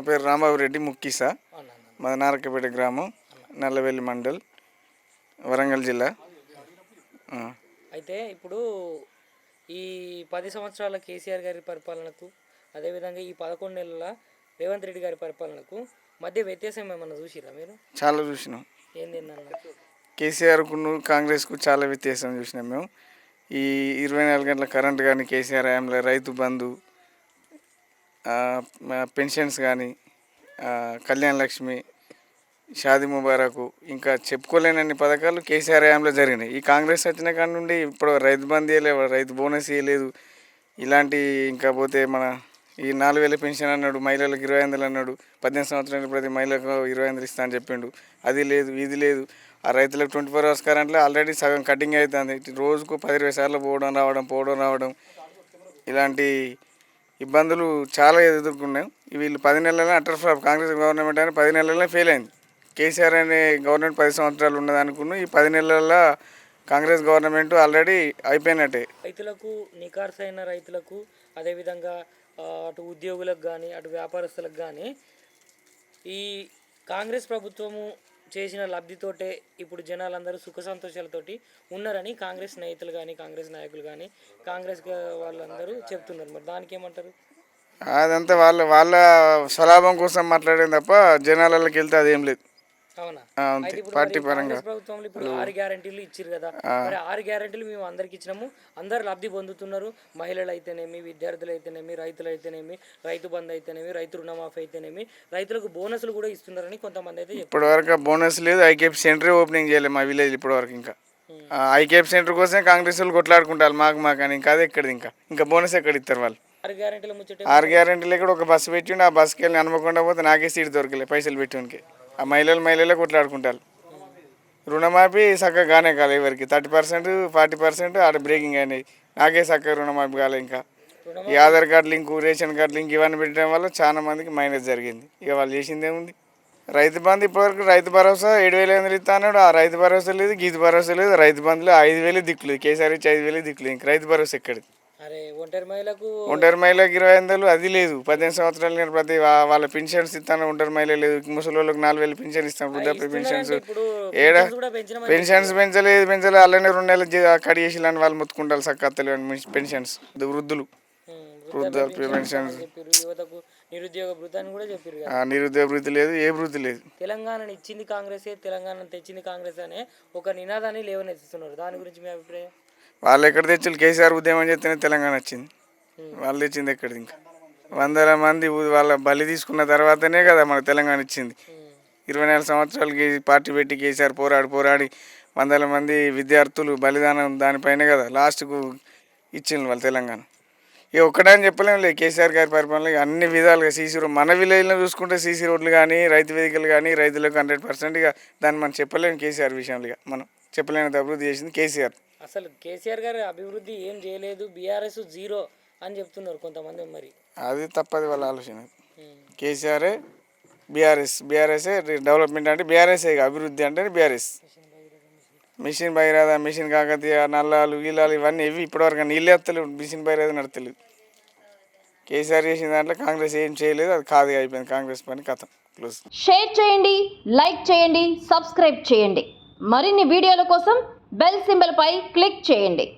పేరు రాంబాబు రెడ్డి ముక్కీసా. మాది నారకపేట గ్రామం నల్లవెల్లి మండల్ వరంగల్ జిల్లా. అయితే ఇప్పుడు ఈ పది సంవత్సరాల కేసీఆర్ గారి పరిపాలనకు అదేవిధంగా ఈ పదకొండు నెలల రేవంత్ రెడ్డి గారి పరిపాలనకు మధ్య వ్యత్యాసం ఏమన్నా చూసిరా మీరు? చాలా చూసినాం. ఏంది కేసీఆర్కు కాంగ్రెస్కు చాలా వ్యత్యాసం చూసినాం మేము. ఈ ఇరవై నాలుగు గంటల కరెంట్ కానీ కేసీఆర్ హయాంలో రైతు బంధు మ- పెన్షన్స్ కానీ కళ్యాణ్ లక్ష్మి షాది ముబారకు ఇంకా చెప్పుకోలేనన్ని పథకాలు కేసీఆర్ హయాంలో జరిగినాయి. ఈ కాంగ్రెస్ వచ్చిన కాడి నుండి ఇప్పుడు రైతు బంద్ ఇవ్వలేదు రైతు బోనస్ ఇవ్వలేదు ఇలాంటి ఇంకా పోతే మన ఈ నాలుగు వేల పెన్షన్ అన్నాడు మహిళలకు ఇరవై వందలు అన్నాడు పద్దెనిమిది సంవత్సరాలు ప్రతి మహిళకు ఇరవై వందలు ఇస్తా అని చెప్పిండు. అది లేదు ఇది లేదు. ఆ రైతులకు ట్వంటీ ఫోర్ అవర్స్ కరెంట్లో ఆల్రెడీ సగం కటింగ్ అవుతుంది. రోజుకు పది ఇరవై సార్లు పోవడం రావడం పోవడం రావడం. ఇలాంటి ఇబ్బందులు చాలా ఎదుర్కొన్నాం. వీళ్ళు పది నెలలనే అటర్ ఫ్లాప్ కాంగ్రెస్ గవర్నమెంట్ అని పది నెలలనే ఫెయిల్ అయింది. కేసీఆర్ అనే గవర్నమెంట్ పది సంవత్సరాలు ఉన్నది అనుకున్నాం ఈ పది నెలల కాంగ్రెస్ గవర్నమెంట్ ఆల్రెడీ అయిపోయినట్టే. రైతులకు నికార్సైన రైతులకు అదేవిధంగా అటు ఉద్యోగులకు కానీ అటు వ్యాపారస్తులకు కానీ ఈ కాంగ్రెస్ ప్రభుత్వము చేసిన లబ్ధితోటే ఇప్పుడు జనాలందరూ సుఖ సంతోషాలతోటి ఉన్నారని కాంగ్రెస్ నేతలు కానీ కాంగ్రెస్ నాయకులు కానీ కాంగ్రెస్ వాళ్ళందరూ చెప్తున్నారు. మరి దానికి ఏమంటారు అదంతా వాళ్ళ వాళ్ళ స్వలాభం కోసం మాట్లాడేది తప్ప జనాలకి వెళ్తే అదేం లేదు. అంతే. పార్టీ పరంగా ప్రభుత్వంలో ఇప్పుడు ఆరు గ్యారంటీలు ఇచ్చారు కదా. మరి ఆరు గ్యారంటీలు మేము అందరికి ఇచ్చినాము. అందరు లబ్ధి పొందుతున్నారు. మహిళలు అయితేనేమి విద్యార్థులు అయితేనేమి రైతులు అయితేనేమి రైతు బంధు అయితేనేమి రైతు రుణమాఫీ అయితేనేమి రైతులకు బోనస్లు కూడా ఇస్తున్నారని కొంతమంది అయితే ఇప్పటి వరకు బోనస్ లేదు. ఐకేపీ సెంటర్ ఓపెనింగ్ చేయలేదు మా విలేజ్ ఇప్పటి వరకు ఇంకా. ఐకేపీ సెంటర్ కోసం కాంగ్రెస్ వాళ్ళు కొట్లాడుకుంటారు. మాకు మాకు అని ఇంకా అదే ఎక్కడిది ఇంకా? ఇంకా బోనస్ ఎక్కడ ఇస్తారు వాళ్ళు? ఆరు గ్యారంటీలు ముచ్చటే ఆరు గ్యారెంటీలు కూడా ఒక బస్సు పెట్టిండు. ఆ బస్సుకి వెళ్ళి అనుకోకుండా పోతే నాకే సీట్ దొరకలే పైసలు పెట్టడానికి ఆ మహిళలు మహిళలే కొట్లాడుకుంటారు. రుణమాఫీ చక్కగా కానే కాలే ఎవరికి. థర్టీ పర్సెంట్ ఫార్టీ పర్సెంట్ ఆడ బ్రేకింగ్ అయినాయి. నాకే చక్కగా రుణమాఫీ కాలే ఇంకా. ఈ Aadhaar card link ration card link ఇవన్నీ పెట్టడం వల్ల చాలా మందికి మైనస్ జరిగింది. ఇక వాళ్ళు చేసింది ఏముంది? రైతు బంధు ఇప్పటివరకు రైతు భరోసా ఏడు వేల ఎనిమిది ఇస్తా అన్నాడు. ఆ రైతు భరోసా లేదు గీత భరోసా లేదు. రైతు బంధులో ఐదు వేలు దిక్కులేదు కేసీఆర్ ఇచ్చి ఐదు వేలు దిక్కులేదు ఇంక రైతు భరోసా ఎక్కడిది? ఒంటరి మహిళకు ఇరవై వందలు అది లేదు. పద్దెనిమిది సంవత్సరాలు నేను ప్రతి వాళ్ళ పెన్షన్స్ ఇస్తాను ఒంటరి మహిళ లేదు. ముసలి వాళ్ళకి నాలుగు వేలు పెన్షన్ ఇస్తాను వృద్ధాప్య పెన్షన్స్ ఏడ పెన్షన్స్ పెంచలేదు పెంచలేదు. అలానే రెండు నెలలు కట్ చేసి వాళ్ళు మొత్తుకుంటారు సక్కత్తలు పెన్షన్స్. వృద్ధులు. వృద్ధాప్య పెన్షన్స్. నిరుద్యోగ భృతాన్ని కూడా చెప్పారు నిరుద్యోగ వృత్తి లేదు ఏ వృత్తి లేదు. తెలంగాణను ఇచ్చింది కాంగ్రెసే తెలంగాణను తెచ్చింది కాంగ్రెస్ అనే ఒక నినాదాన్ని లేవనెత్తుతున్నారు దాని గురించి మీ అభిప్రాయం? వాళ్ళు ఎక్కడ తెచ్చి కేసీఆర్ ఉద్యమం చేస్తేనే తెలంగాణ వచ్చింది. వాళ్ళు తెచ్చింది ఎక్కడిది ఇంకా? వందల మంది వాళ్ళ బలి తీసుకున్న తర్వాతనే కదా మనకు తెలంగాణ ఇచ్చింది ఇరవై నాలుగు సంవత్సరాలకి పార్టీ పెట్టి కేసీఆర్ పోరాడి పోరాడి వందల మంది విద్యార్థులు బలిదానం దానిపైనే కదా లాస్ట్కు ఇచ్చింది వాళ్ళు తెలంగాణ. ఇక ఒక్కటని చెప్పలేములే లేదు కేసీఆర్ గారి పరిపాలన ఇక అన్ని విధాలుగా సీసీ రోడ్ మన విలేజ్లో చూసుకుంటే సీసీ రోడ్లు కానీ రైతు వేదికలు కానీ రైతులకు హండ్రెడ్ పర్సెంట్ ఇక దాన్ని మనం చెప్పలేము కేసీఆర్ విషయంలో ఇక మనం చెప్పలేనంత అభివృద్ధి చేసింది కేసీఆర్. అసలు కేసీఆర్ గారు అభివృద్ధి ఏం చేయలేదు బీఆర్ఎస్ జీరో అని చెప్తున్నారు కొంతమంది మరి. అది తప్పది వాళ్ళ ఆలోచన. కేసీఆరే బీఆర్ఎస్ బీఆర్ఎస్ఏ డెవలప్మెంట్ అంటే బీఆర్ఎస్ఏ ఇక అభివృద్ధి అంటే బీఆర్ఎస్. మిషన్ బైరాద మిషన్ కాకతీయ నల్లాలు గీలాలు ఇవన్నీ ఇవి ఇప్పటివరకు నీళ్ళే వస్తలేవు మిషన్ బైరాద నడతలేదు కేసీఆర్ చేసిన దాంట్లో కాంగ్రెస్ ఏం చేయలేదు అది కాదు అయిపోయింది కాంగ్రెస్ పని కథం. క్లోజ్. షేర్ చేయండి లైక్ చేయండి సబ్స్క్రైబ్ చేయండి. మరిన్ని వీడియోల కోసం బెల్ సింబల్పై క్లిక్ చేయండి.